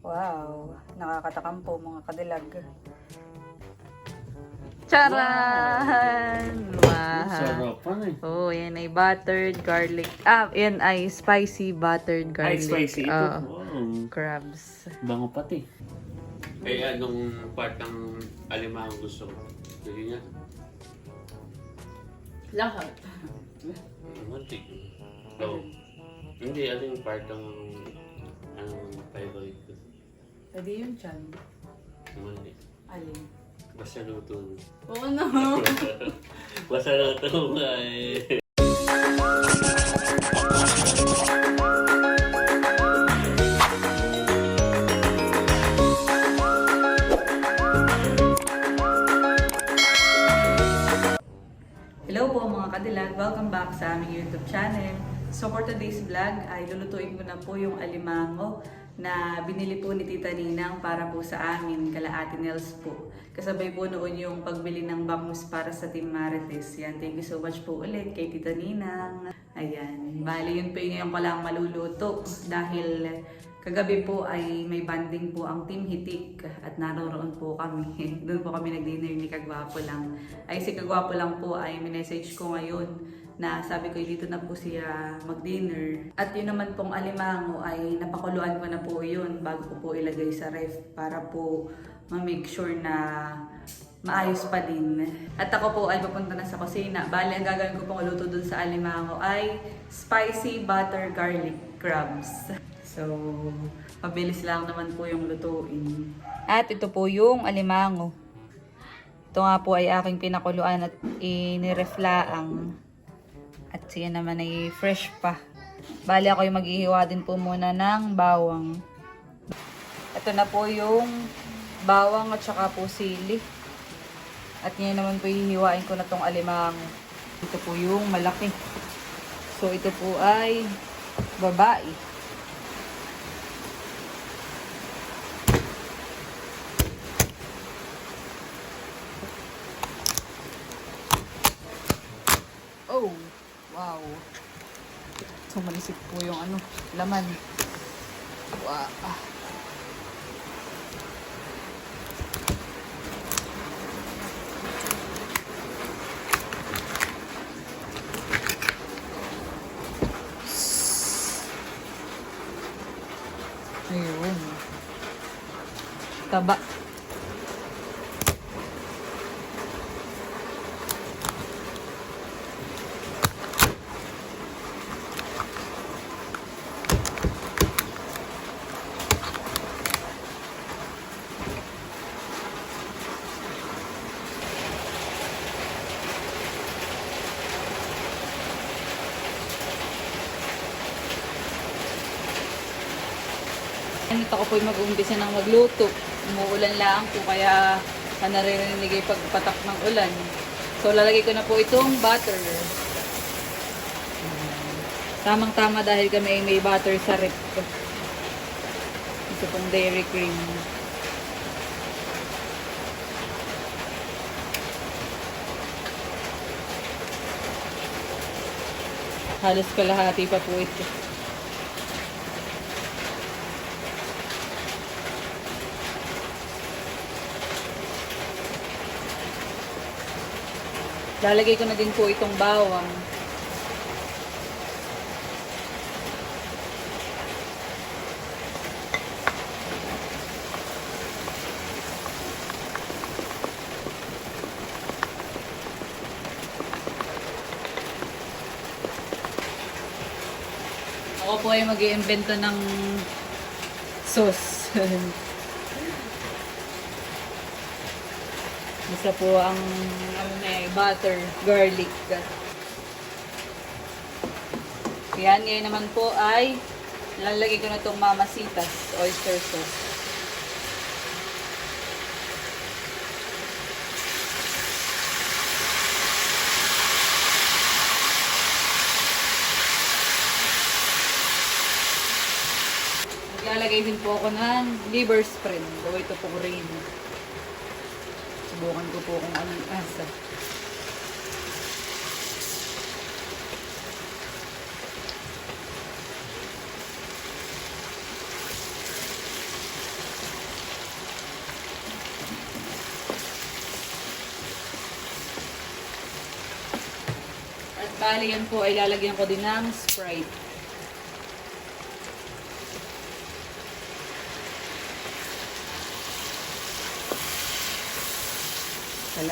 Wow, nakakatakam po mga kadilag. Charan! Wow! Sarapan eh. Oh, yan ay buttered garlic. Ah, yan ay spicy buttered Ay, garlic. spicy ito. Oo. Wow. crabs. Bango pati. Eh, anong part ng alimang gusto ko? Sige nga. Lahat. Munti. So, hindi, ano yung part ng anong favorite ko? Pwede yun chan. Hindi. Alin? Basta luto. Oo no. Basta luto eh. Hello po mga kadilag. Welcome back sa aming YouTube channel. So for today's vlog ay lulutuin ko na po yung alimango na binili po ni Tita Ninang para po sa amin, kala Ate Nels po. Kasabay po noon yung pagbili ng bangus para sa Team Marites. Yan, thank you so much po ulit kay Tita Ninang. Ayan, bali yun po yung ngayon ko lang maluluto dahil Kagabi po ay may banding po ang Team Hitik at naroroon po kami. Doon po kami nag-dinner ni Kagwapo lang. Ay si Kagwapo lang po ay minessage ko ngayon na sabi ko dito na po siya mag-dinner. At yun naman pong alimango ay napakuluan ko na po yun bago ko po ilagay sa ref para po ma-make sure na maayos pa din. At ako po ay papunta na sa kusina. Bali, ang gagawin ko pong luto dun sa alimango ay spicy butter garlic crabs. So, mabilis lang naman po yung lutuin. At ito po yung alimango. Ito nga po ay aking pinakuluan at inireflaang. At siya naman ay fresh pa. Bali ako yung maghihiwa din po muna ng bawang. Ito na po yung bawang at saka po sili. At ngayon naman po hihiwain ko na tong alimango. Ito po yung malaki. So ito po ay babae. Oh, wow. So malisip po yung ano, laman. Wow. Ayun. Taba. Nito ako po mag-umpisa ng magluto. Umuulan lang po kaya ka naririnig yung pagpatak ng ulan. So lalagay ko na po itong butter. Tamang-tama dahil kami ay may butter sa rep. Ito pong dairy cream. Halos kalahati pa po ito. Lalagay ko na din po itong bawang. Ako po ay mag iimbento ng sauce. Basta po ang ano na eh, butter, garlic. Yan, ngayon naman po ay lalagay ko na itong mamasitas, oyster sauce. Naglalagay din po ako ng liver spread. O ito po rin susubukan ko po kung anong lasa. At bali yan po ay lalagyan ko din ng Sprite.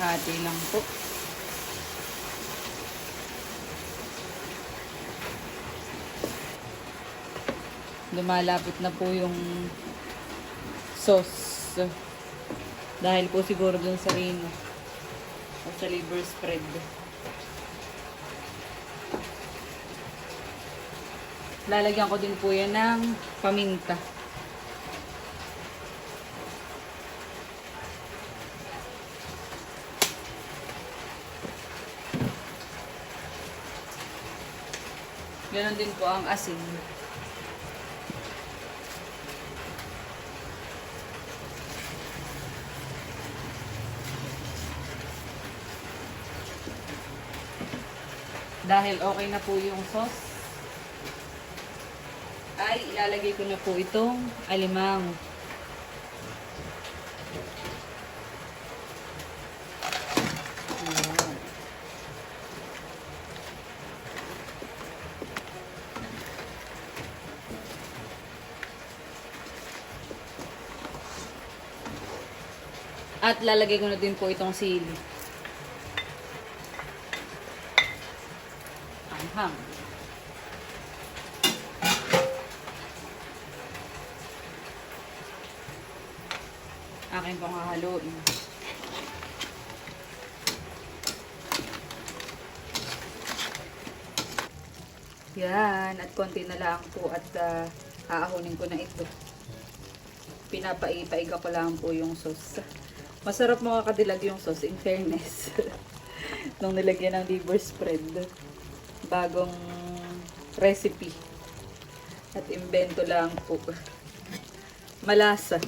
Kalahati lang po. Lumalapit na po yung sauce. Dahil po siguro dun sa rino. O sa liver spread. Lalagyan ko din po yan ng paminta. Ganon din po ang asin. Dahil okay na po yung sauce, ay ilalagay ko na po itong alimang. Ayan. At lalagay ko na din po itong sili. Anghang. Akin pong hahaluin. Yan. At konti na lang po at uh, aahunin ko na ito. Pinapaipaig ko lang po yung sauce. Masarap mga kadilag yung sauce, in fairness. Nung nilagyan ng liver spread. Bagong recipe. At invento lang po. Malasa.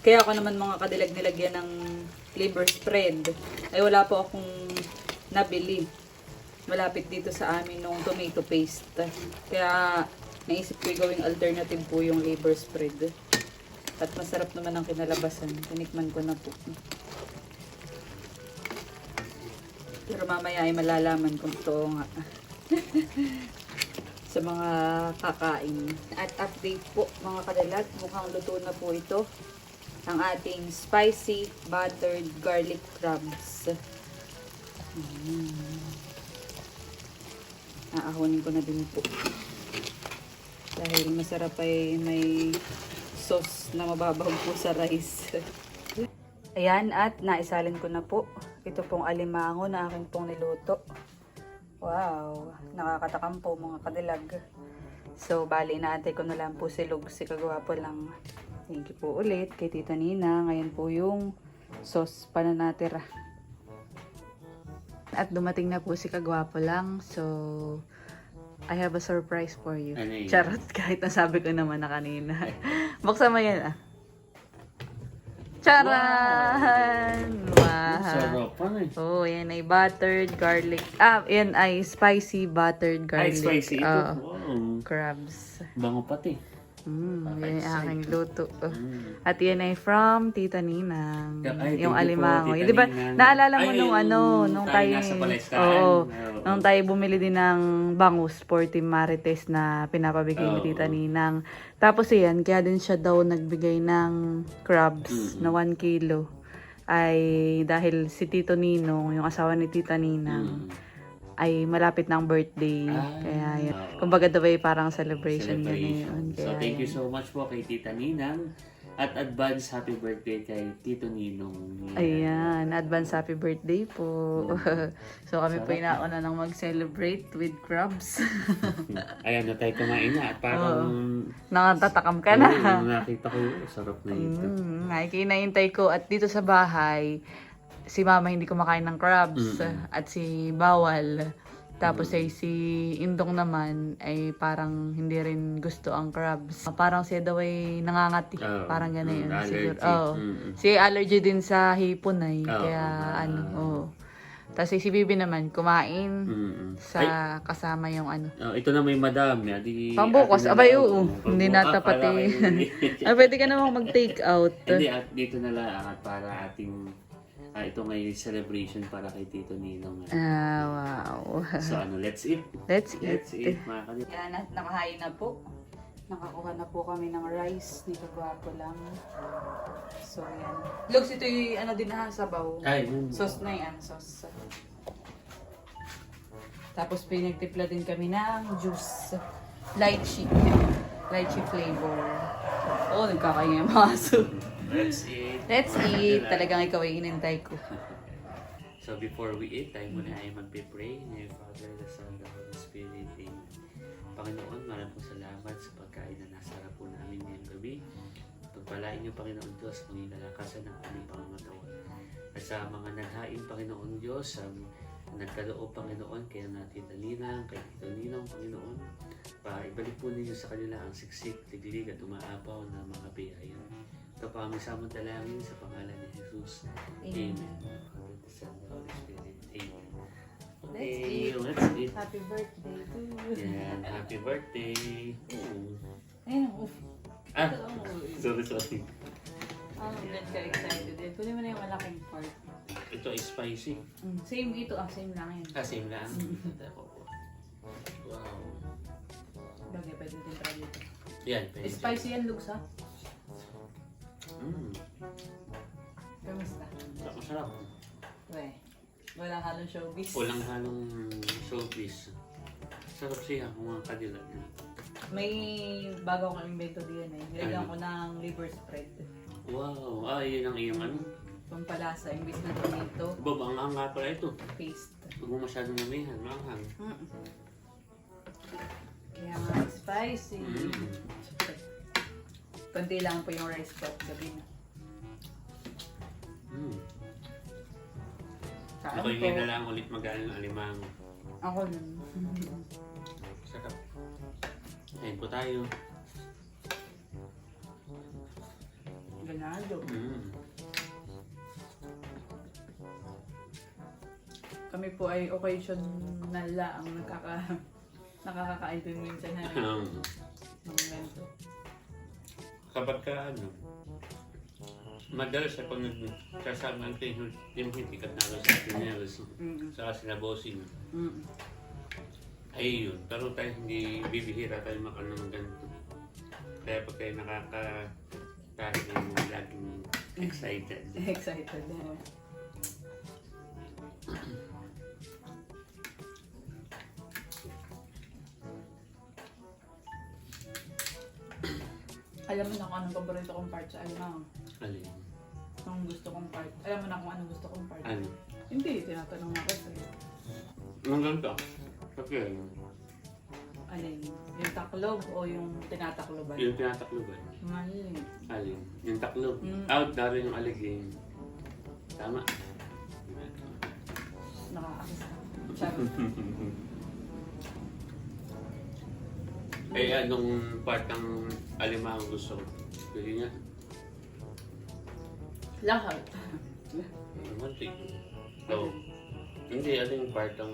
Kaya ako naman mga kadilag nilagyan ng liver spread. Ay wala po akong nabili. Malapit dito sa amin nung tomato paste. Kaya naisip ko yung gawing alternative po yung liver spread. At masarap naman ang kinalabasan. Tinikman ko na po. Pero mamaya ay malalaman kung totoo nga. sa mga kakain. At update po mga kadalag, mukhang luto na po ito. Ang ating spicy buttered garlic crumbs. Mm. Aahonin ko na din po. Dahil masarap ay may sauce na mababaw po sa rice. Ayan, at naisalin ko na po. Ito pong alimango na aking pong niluto. Wow, nakakatakam po mga kadilag. So, bali natin ko na lang po silog si kagwapo lang. Thank you po ulit kay Tita Nina. Ngayon po yung sauce pa na natira. At dumating na po si kagwapo lang. So, I have a surprise for you. Ano yun? Charot, kahit nasabi ko naman na kanina. Buksan mo yan ah. Charan! Wow! Sarap pa na eh. Oh, yan ay buttered garlic. Ah, yan ay spicy buttered Ay, garlic. spicy ito. Oo, Wow. crabs. Bango pati. Mm, yan ang aking luto. Mm. At yan ay from Tita Ninang. Ay, yung thank you po, alimango. Tita Di ba, Ninang. naalala mo Ay, nung yung ano, nung tayo tayo, nasa Palaistaan. oo, Oo. nung tayo bumili din ng bangus for Team Marites na pinapabigay ni Oo. Tita Ninang. Tapos yan, kaya din siya daw nagbigay ng crabs Mm-mm. na 1 kilo. Ay dahil si Tito Ninong, yung asawa ni Tita Ninang, Mm. ay malapit ng birthday. Ah, Kaya oo. Kumbaga daw ay parang celebration, yun Celebration. yun. So, Kaya thank you so much po kay Tita Ninang. At advance happy birthday kay Tito Ninong. Ayan, advance happy birthday po. so kami po Sarap. inauna nang mag-celebrate with crabs. Ayan na tayo kumain na. At parang... Nakatatakam ka na. Oo, nakita ko, sarap na ito. Mm, ay, kinahintay ko. At dito sa bahay, si mama hindi kumakain ng crabs. Mm-mm. At si bawal. Tapos ay si Indong naman ay parang hindi rin gusto ang crabs. Parang siya daw ay nangangati. Oo. Parang gano'n Mm, yun. allergy. Siguro. Oo. Mm-mm. Si allergy din sa hipon ay. Oo. Kaya Ah. ano, oo. Tapos si Bibi naman kumain Mm-mm. sa Ay, kasama yung ano. oh, ito na may madam. Ya, di, Pambukas. Abay, oo. Hindi na Ah, tapat kala ko eh. Ah, pwede ka namang mag-take out. Hindi, dito na lang at para ating Ah, ito ngayon celebration para kay Tito Ninong. Ah, wow. So ano, let's eat. Let's Let's eat, mga kanil. Yan, na- nakahain na po. Nakakuha na po kami ng rice. Dito gwapo lang. So, yan. Looks, ito yung ano din ha, sabaw. Ay, mm. Sauce na yan, sauce. Tapos pinagtipla din kami ng juice. Lychee. Lychee flavor. Oo, oh, nagkakaya yung mga aso. Let's eat. Let's eat. Talagang ikaw ay inintay ko. So before we eat, tayo muna ay magpipray. Ngayon, Father, the Son, the Holy Spirit. Amen. Panginoon, maraming pong salamat sa pagkain na nasarap po namin ngayong gabi. Pagpalain niyo, Panginoon Diyos, maging kalakasan ng aming pangangatawan. At sa mga naghain, Panginoon Diyos, ang nagkaloob, Panginoon, kay natin Ninang, kay Tito Ninang, Panginoon, pa ibalik po ninyo sa kanila ang siksik, tiglig at umaapaw na mga biyaya. Ito pa aming samantalangin sa pangalan ni Jesus. Amen. Amen. Son, Holy Spirit. Amen. Let's Okay, eat. let's eat. Happy birthday to you. Yan, happy birthday. Ooh. Ayun, uff. Ah, sorry, sorry. Ah, ganun ka excited din. Kunin mo na yung malaking part. Ito ay spicy. Mm, same ito, ah, same lang yun. Ah, same lang. Po. Wow. Bagay, pwede din try dito. Yan, pwede. Spicy yan, looks ha? Mm, Kamusta? masarap. Weh, walang halong showbiz. Walang halong showbiz. Sarap siya kung mga kadilat niya. May bago akong invento diyan eh. Nilagyan Ano? ko ng liver spread. Wow, ah, yun ang iyong ano. Pampalasa, imbis na tomato Bob, ang ang nga pala ito. paste. Huwag mo masyadong namihan, manghang. Mm. Kaya nga, spicy. Mm. Kunti lang po yung rice pot gabi na. Mm. Kaan Ako po. na lang ulit mag-aaral ng alimango. Ako nun. Sarap. Ayun po tayo. Ganado. Mm. Kami po ay occasional lang nakaka nakakakain din minsan na Um, ng ganito. Kapag ka ano, madalas sa pag nagsasama ang yung yung hindi kat na sa Pineros, Mm. saka sila bossing, Mm. ay yun. Pero tayo hindi bibihira tayo makano ng ganito. Kaya pag kayo nakaka tayo yung laging excited. Excited na. Alam mo na kung anong paborito kong part sa alimang. Alin? Anong gusto kong part. Alam mo na kung anong gusto kong part. Ano? Hindi, tinatanong ako sa'yo. Ang ganito. Okay. Alin? Yung taklob o yung tinatakloban? Yung tinatakloban. Mali. Alin? Yung taklob. Mm. Out na rin yung aliging. Tama. Nakakakita. Charot. Eh, anong part ng alimang gusto ko? Sige nga. Lahat. Mantik. So, hindi, aling part ang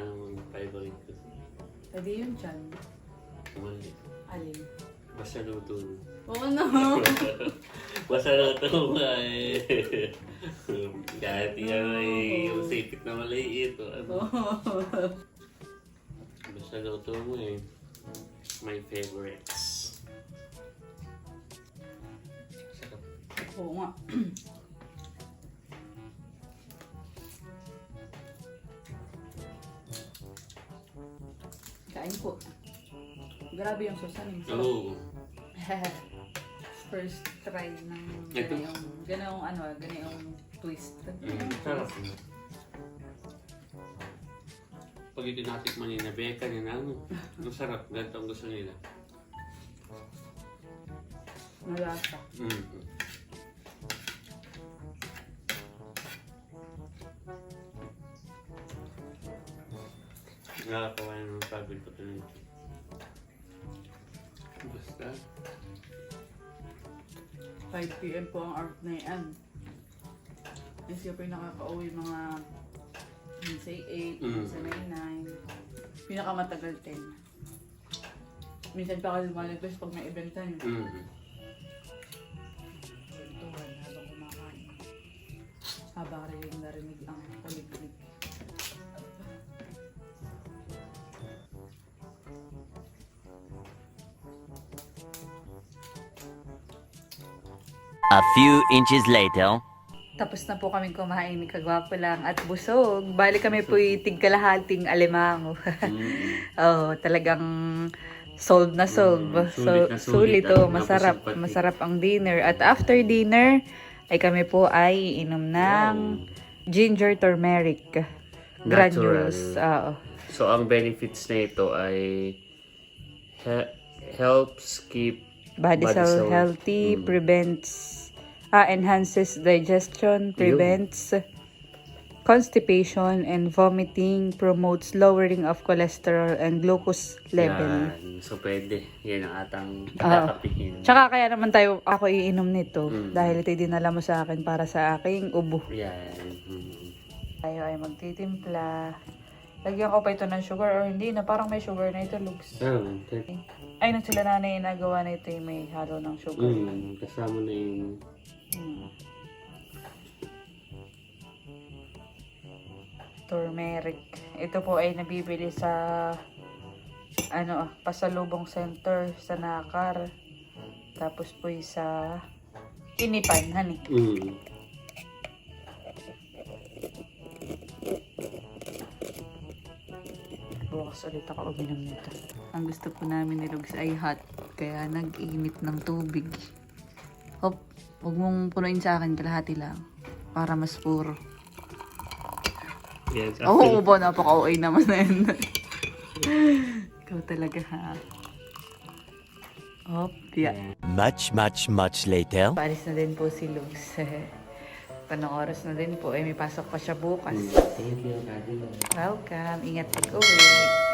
anong favorite ko? Pwede yun dyan. Mali. Alin? Basta luto. Oo no. Basta luto mo eh. Kahit yan ay yung sipit na maliit. o Ano. Basta luto mo eh. My favorites. Sarap. Oo nga. Kain po. Grabe yung susan. Yung Oo. First try ng Ito? ganayong, ganayong ano, ganayong twist. Mm, sarap. Pag itinatikman ni na Becca, ni Nano, ang sarap. Ganito ang gusto nila. Malasa. Mm. Nakakawa ng pagod ko tuloy. Basta. 5pm po ang art na yan. Kasi po yung nakaka-uwi mga Minsan 8, minsan may 9. Pinakamatagal 10. Minsan pa ako lumalagpas pag may event time. Mm-hmm. Mm. Kwentuhan habang kumakain. Habang rinig narinig ang kulit-kulit. A few inches later. Tapos na po kami kumain ni Kagwapo lang at busog. Bali kami po tigkalahating alimango. Mm. oh, talagang sold na sold. Mm, so, sulit na sulit sulit at oh, masarap. Masarap ang dinner. At after dinner, ay kami po ay inom ng ginger turmeric granules. Oo. So, ang benefits na ito ay he- helps keep Body, Body cell cell. healthy, Mm. prevents, ah, enhances digestion, prevents constipation and vomiting, promotes lowering of cholesterol and glucose level. Yan. So, pwede. Yan ang atang Oo. kakapihin. Tsaka kaya naman tayo, ako iinom nito Mm. dahil ito dinala mo sa akin para sa aking ubo. Yan. Mm. Tayo ay magtitimpla. Lagyan ko pa ito ng sugar or hindi na, parang may sugar na ito, Lugs. Ah, okay. Ay, nung sila nanay nagawa na ito, yung may halo ng sugar. Mm, kasama na yung Hmm. Turmeric. Ito po ay nabibili sa ano, pasalubong center sa Nakar. Tapos po yung sa Inipan, hani. mm. Bukas ulit ako uminom nito. Ang gusto po namin ni Lugs ay hot. Kaya nag-init ng tubig. Hop, huwag mong punuin sa akin kalahati lang. Para mas puro. Yes, Oo, oh, after- ubo. Napaka-OA naman na yun. Ikaw talaga ha. Hop, yeah. Much, much, much later. Paalis na din po si Lugs. Panong oras na din po. Eh, may pasok pa siya bukas. Thank you, Daddy. Welcome. Ingat pag uwi.